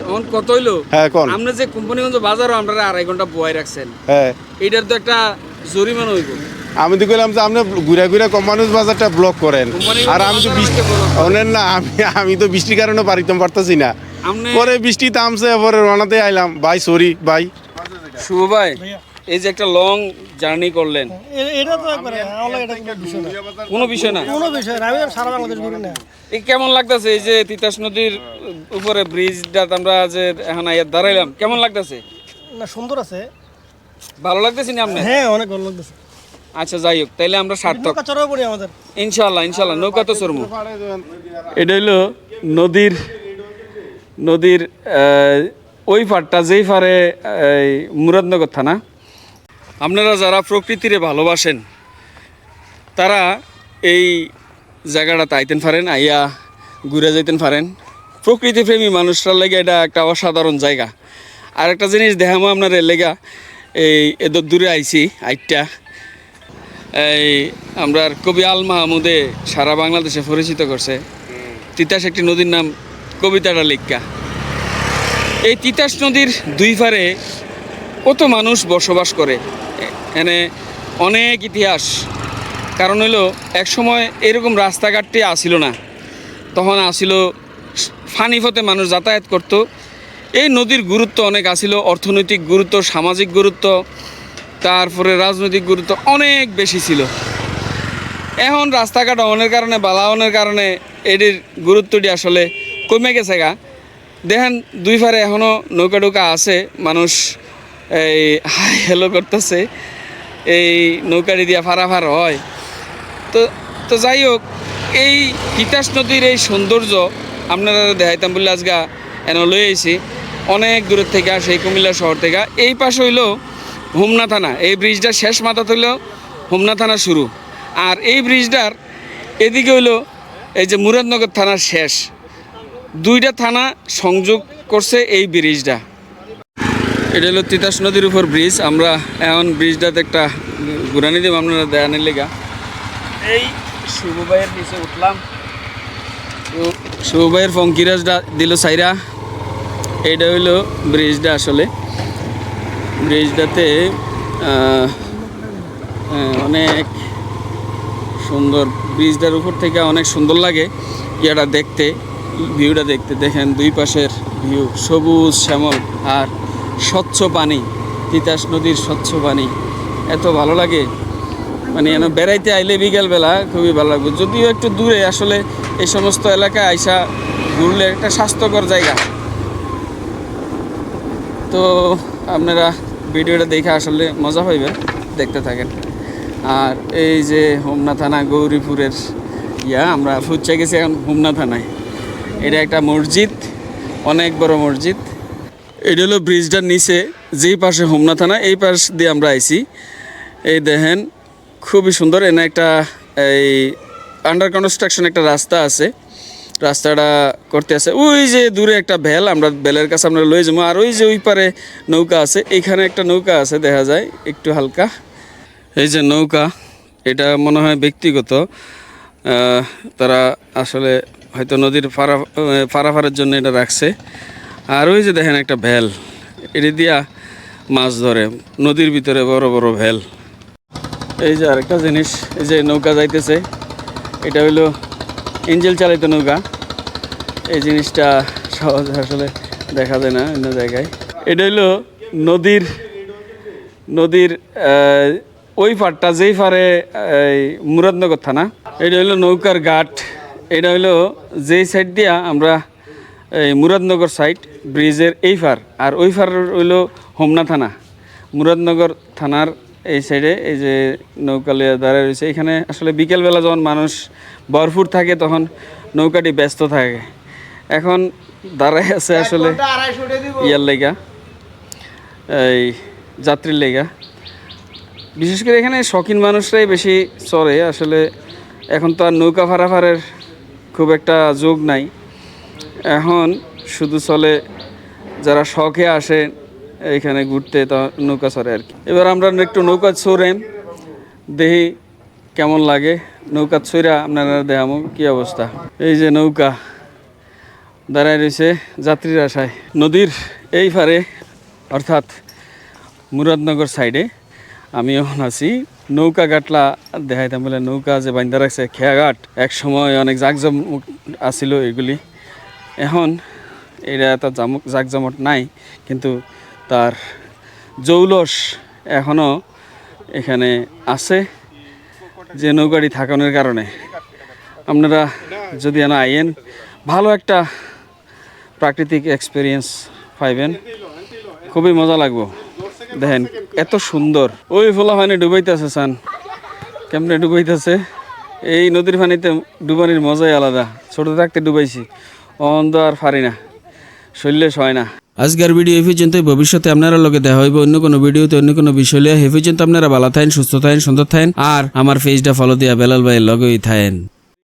আচ্ছা অন কত হইল? হ্যাঁ কোন আপনি যে কোম্পানিগঞ্জ বাজারও আপনারা আড়াই ঘণ্টা বয় রাখছেন। হ্যাঁ। এটার তো একটা জরিমানা হইব। আমি তো কইলাম যে আপনি ঘুরে ঘুরে কোম্পানির বাজারটা ব্লক করেন। আর আমি তো বৃষ্টি অনেন না আমি আমি তো বৃষ্টির কারণে পারিতাম পারতাছি না। আপনি পরে বৃষ্টি তামছে পরে রওনাতে আইলাম। ভাই সরি ভাই। শুভ ভাই। এই যে একটা লং জার্নি করলেন। এটা তো একবারে কোনো বিষয় না। কোনো বিষয় না? কোনো বিষয় না আমি সারা বাংলাদেশ ঘুরি না। এই কেমন লাগতেছে এই যে তিতাস নদীর উপরে ব্রিজটা আমরা যে এখন আইয়া দাঁড়াইলাম কেমন লাগতেছে? না সুন্দর আছে। ভালো লাগতেছে না আপনার? হ্যাঁ অনেক ভালো লাগতেছে। আচ্ছা যাই হোক তাইলে আমরা সার্থক। ইনশাল্লাহ ইনশাল্লাহ নৌকা তো চড়মু। এটা হইল নদীর নদীর ওই পাড়টা যেই পারে এই মুরাদনগর থানা। আপনারা যারা প্রকৃতিরে ভালোবাসেন, তারা এই জায়গাটাতে আইতেন পারেন, আইয়া ঘুরে যাইতেন পারেন। প্রকৃতিপ্রেমী মানুষরার লেগে এটা একটা অসাধারণ জায়গা। আর একটা জিনিস দেখামো আপনার, লেগা এই এদের দূরে আইছি আইটা এই আমরা কবি আল মাহমুদে সারা বাংলাদেশে পরিচিত করছে। তিতাস একটি নদীর নাম কবিতাটা লেখা। এই তিতাস নদীর দুই পারে কত মানুষ বসবাস করে? এখানে অনেক ইতিহাস। কারণ হলো এক সময় এরকম রাস্তাঘাটটি আসিল না। তখন আসিল ফানিফতে মানুষ যাতায়াত করত। এই নদীর গুরুত্ব অনেক আসিল, অর্থনৈতিক গুরুত্ব, সামাজিক গুরুত্ব, তারপরে রাজনৈতিক গুরুত্ব অনেক বেশি ছিল। এখন রাস্তাঘাট অনের কারণে বালাওনের কারণে এটির গুরুত্বটি আসলে কমে গেছে গা। দেখেন, দুই পারে এখনও নৌকা টৌকা আছে, মানুষ এই, হাই হেলো করতেছে। এই নৌকাটি দিয়া ফারাফার হয়। তো তো যাই হোক, এই তিতাস নদীর এই সৌন্দর্য আপনারা দেখাইতাম বলে আজগা এন লই আইছি। অনেক দূরের থেকে সেই কুমিল্লা শহর থেকে। এই পাশে হইল হোমনা থানা। এই ব্রিজটার শেষ মাথা হইল হোমনা থানা শুরু। আর এই ব্রিজটার এদিকে হইল এই যে মুরাদনগর থানার শেষ। দুইটা থানা সংযোগ করছে এই ব্রিজটা এটা হলো তিতাস নদীর উপর ব্রিজ আমরা এমন ব্রিজটাতে একটা ঘুরানি দেব আপনারা দেয়ানের লেগা। এই শুভ ভাইয়ের নিচে উঠলাম। তো শুভ ভাইয়ের ফঙ্কিরাজটা দিল সাইরা। এইটা হইল ব্রিজটা আসলে। ব্রিজটাতে অনেক সুন্দর ব্রিজটার উপর থেকে অনেক সুন্দর লাগে ইয়াটা দেখতে ভিউটা দেখতে। দেখেন দুই পাশের ভিউ সবুজ শ্যামল আর স্বচ্ছ পানি, তিতাস নদীর স্বচ্ছ পানি। এত ভালো লাগে। মানে এন বেড়াইতে আইলে বিকেলবেলা খুবই ভালো লাগবে। যদিও একটু দূরে, আসলে এই সমস্ত এলাকায় আইসা ঘুরলে একটা স্বাস্থ্যকর জায়গা। তো আপনারা ভিডিওটা দেখে আসলে মজা পাইবেন, দেখতে থাকেন। আর এই যে হোমনা থানা, গৌরীপুরের ইয়া, আমরা ফুচে গেছি এখন হোমনা থানায়। এটা একটা মসজিদ, অনেক বড় মসজিদ। এটা হলো ব্রিজটার নিচে, যেই পাশে হোমনা থানা, এই পাশ দিয়ে আমরা আইছি। এই দেখেন, খুবই সুন্দর। এনে একটা, এই আন্ডার কনস্ট্রাকশন একটা রাস্তা আছে। রাস্তাটা করতে আছে। ওই যে দূরে একটা ভেল, আমরা বেলের কাছে আমরা লয়ে যাব। আর ওই যে ওই পারে নৌকা আছে এইখানে একটা নৌকা আছে, দেখা যায়, একটু হালকা। এই যে নৌকা, এটা মনে হয় ব্যক্তিগত। তারা আসলে হয়তো নদীর ফারা ফারাফারের জন্য এটা রাখছে। আর ওই যে দেখেন একটা ভেল। এটি দিয়া মাছ ধরে, নদীর ভিতরে বড় বড় ভেল। এই যে আরেকটা জিনিস, এই যে নৌকা যাইতেছে, এটা হইল ইঞ্জিল চালিত নৌকা। এই জিনিসটা সহজে আসলে দেখা যায় না অন্য জায়গায়। এটা হইল নদীর নদীর ওই পাড়টা, যেই পারে এই মুরাদনগর থানা। এটা হইল নৌকার ঘাট। এটা হইল যেই সাইড দিয়া আমরা এই মুরাদনগর সাইড ব্রিজের এই ফার। আর ওই ফার হইল হোমনা থানা। মুরাদনগর থানার এই সাইডে এই যে নৌকালিয়া দাঁড়ায় রয়েছে এখানে আসলে বিকেলবেলা যখন মানুষ ভরপুর থাকে তখন নৌকাটি ব্যস্ত থাকে। এখন দাঁড়ায় আছে আসলে ইয়ার লেগা এই যাত্রীর লেগা। বিশেষ করে এখানে শখিন মানুষরাই বেশি চড়ে। আসলে এখন তো আর নৌকা ফারাফারের খুব একটা যোগ নাই। এখন শুধু চলে যারা শখে আসে এখানে ঘুরতে, তা নৌকা চড়ে আর কি। এবার আমরা একটু নৌকা চড়েন দেহি কেমন লাগে। নৌকা ছইরা আপনারা দেখামো কি অবস্থা। এই যে নৌকা দাঁড়ায় রয়েছে যাত্রীর আশায়। নদীর এই পারে অর্থাৎ মুরাদনগর সাইডে আমি এখন আছি। নৌকা ঘাটলা দেখাইতাম বলে নৌকা যে বান্ধা রাখছে, খেয়াঘাট, এক সময় অনেক জাকজম আছিল এগুলি। এখন এটা এত জামক জাকজমট নাই, কিন্তু তার জৌলস এখনও এখানে আছে যে নৌকাটি থাকানোর কারণে। আপনারা যদি এনা আইয়েন, ভালো একটা প্রাকৃতিক এক্সপিরিয়েন্স পাইবেন। খুবই মজা লাগবো। দেখেন, এত সুন্দর। ওই ফোলা পানি ডুবাইতেছে, সান। কেমনে ডুবাইতেছে? এই নদীর পানিতে ডুবানির মজাই আলাদা। ছোট থাকতে ডুবাইছি। অন্ধ আর পারি না শরীরে সয় না। আজকের ভিডিও এই পর্যন্ত ভবিষ্যতে আপনারা লোকে দেখা হইব অন্য কোনো ভিডিওতে, অন্য কোনো বিষয় লিয়ে এই পর্যন্ত আপনারা ভালো থাকেন, সুস্থ থাকেন, সুন্দর থাকেন। আর আমার পেজটা ফলো দিয়া বেলাল ভাইয়ের লগেই থাকেন।